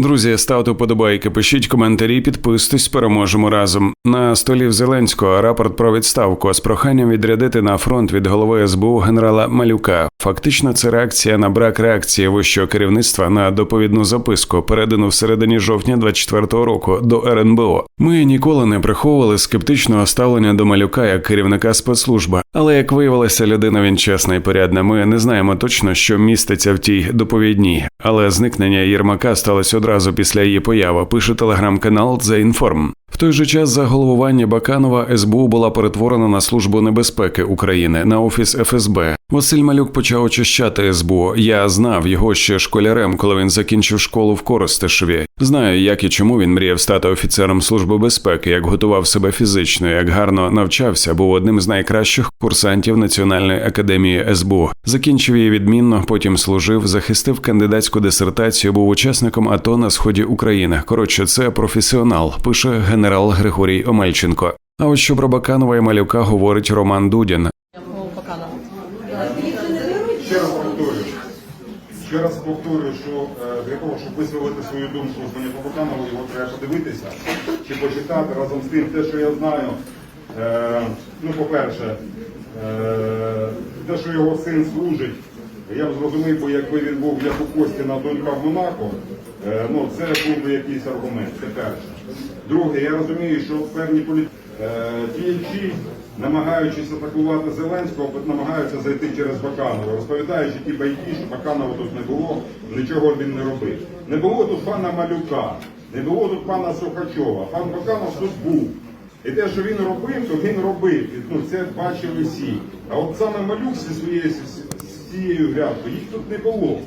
Друзі, ставте вподобайки, пишіть коментарі, підписуйтесь, переможемо разом. На столі в Зеленського рапорт про відставку з проханням відрядити на фронт від голови СБУ генерала Малюка. Фактично, це реакція на брак реакції вищого керівництва на доповідну записку, передану в середині жовтня 24-го року до РНБО. Ми ніколи не приховували скептичного ставлення до малюка як керівника спецслужби, але як виявилося, людина він чесна і порядна. Ми не знаємо точно, що міститься в тій доповідній, але зникнення Єрмака сталося одразу після її появи. Пише телеграм-канал The Inform. Той же час за головування Баканова СБУ була перетворена на службу небезпеки України на офіс ФСБ. Василь Малюк почав очищати СБУ. Я знав його ще школярем, коли він закінчив школу в Коростишеві. Знаю, як і чому він мріяв стати офіцером служби безпеки, як готував себе фізично, як гарно навчався, був одним з найкращих курсантів Національної академії СБУ. Закінчив її відмінно, потім служив, захистив кандидатську дисертацію, був учасником АТО на сході України. Коротше, це професіонал, пише генерал Григорій Омельченко. А ось що про Баканова і Малюка говорить Роман Дудін. Ще раз повторюю. Ще раз повторюю, що е, для того, щоб висловити свою думку з по Баканову, його треба подивитися чи почитати разом з тим те, що я знаю. Е, ну, по-перше, е, те, що його син служить, я б зрозумів, бо якби він був як у Костіна донька в Монако, ну це був би якийсь аргумент. Це перше. Друге, я розумію, що певні політики TLG, намагаючись атакувати Зеленського, намагаються зайти через Баканова, розповідаючи ті байки, що Баканова тут не було, нічого він не робив. Не було тут пана Малюка, не було тут пана Сухачова. Пан Баканов тут був. І те, що він робив, то він робив. І, Ну, це бачили всі. А от саме Малюк зі своєю з цією грядкою, їх тут не було.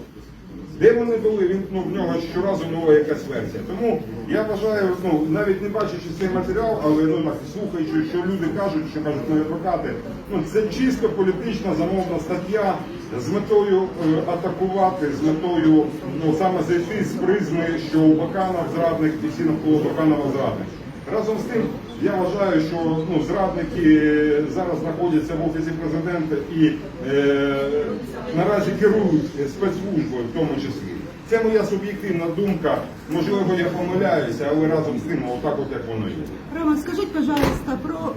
Де вони були, він ну, в нього щоразу нова якась версія. Тому я вважаю, ну навіть не бачачи цей матеріал, але ну слухаючи, що люди кажуть, що кажуть мої адвокати, ну це чисто політична замовна стаття з метою е, атакувати, з метою ну саме зайти з призми, що у Баканов зрадник і всі навколо Баканова зрадник. Разом з тим, я вважаю, що ну, зрадники зараз знаходяться в офісі президента і е, наразі керують спецслужбою в тому числі. Це моя суб'єктивна думка. Можливо, я помиляюся, але разом з тим, отак от як воно є. Роман, скажіть, пожалуйста, про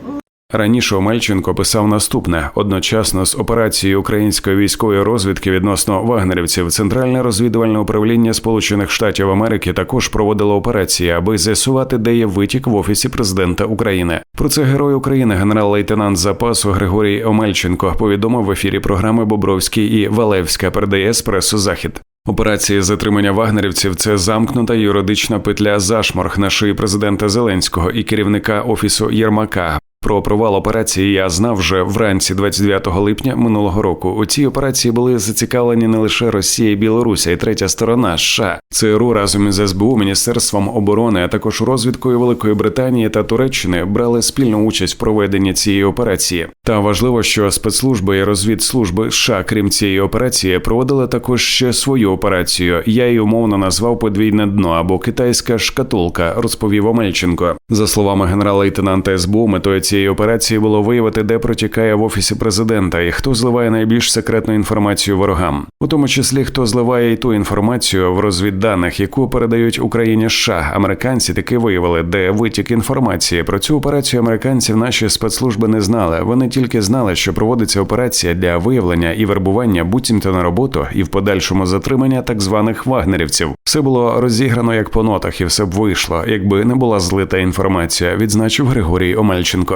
Раніше Омельченко писав наступне: одночасно з операцією української військової розвідки відносно вагнерівців, Центральне розвідувальне управління Сполучених Штатів Америки також проводило операції, аби з'ясувати, де є витік в офісі президента України. Про це герой України, генерал-лейтенант запасу Григорій Омельченко, повідомив в ефірі програми Бобровський і Валевська. Передає еспресо Захід. Операції затримання вагнерівців це замкнута юридична петля зашморг на шиї президента Зеленського і керівника офісу Єрмака. Про провал операції я знав вже вранці 29 липня минулого року. У цій операції були зацікавлені не лише Росія і Білорусі, і третя сторона США. ЦРУ разом із СБУ, Міністерством оборони, а також розвідкою Великої Британії та Туреччини брали спільну участь в проведенні цієї операції. Та важливо, що спецслужби і розвідслужби США, крім цієї операції, проводили також ще свою операцію. Я її умовно назвав подвійне дно або китайська шкатулка, розповів Омельченко. За словами генерала-лейтенанта СБУ, метою цієї операції було виявити, де протікає в офісі президента і хто зливає найбільш секретну інформацію ворогам, у тому числі хто зливає і ту інформацію в розвідданих, яку передають Україні США. Американці таки виявили, де витік інформації. Про цю операцію американців наші спецслужби не знали. Вони тільки знали, що проводиться операція для виявлення і вербування буцімто на роботу і в подальшому затримання так званих вагнерівців. Все було розіграно як по нотах, і все б вийшло, якби не була злита інформація. Відзначив Григорій Омельченко.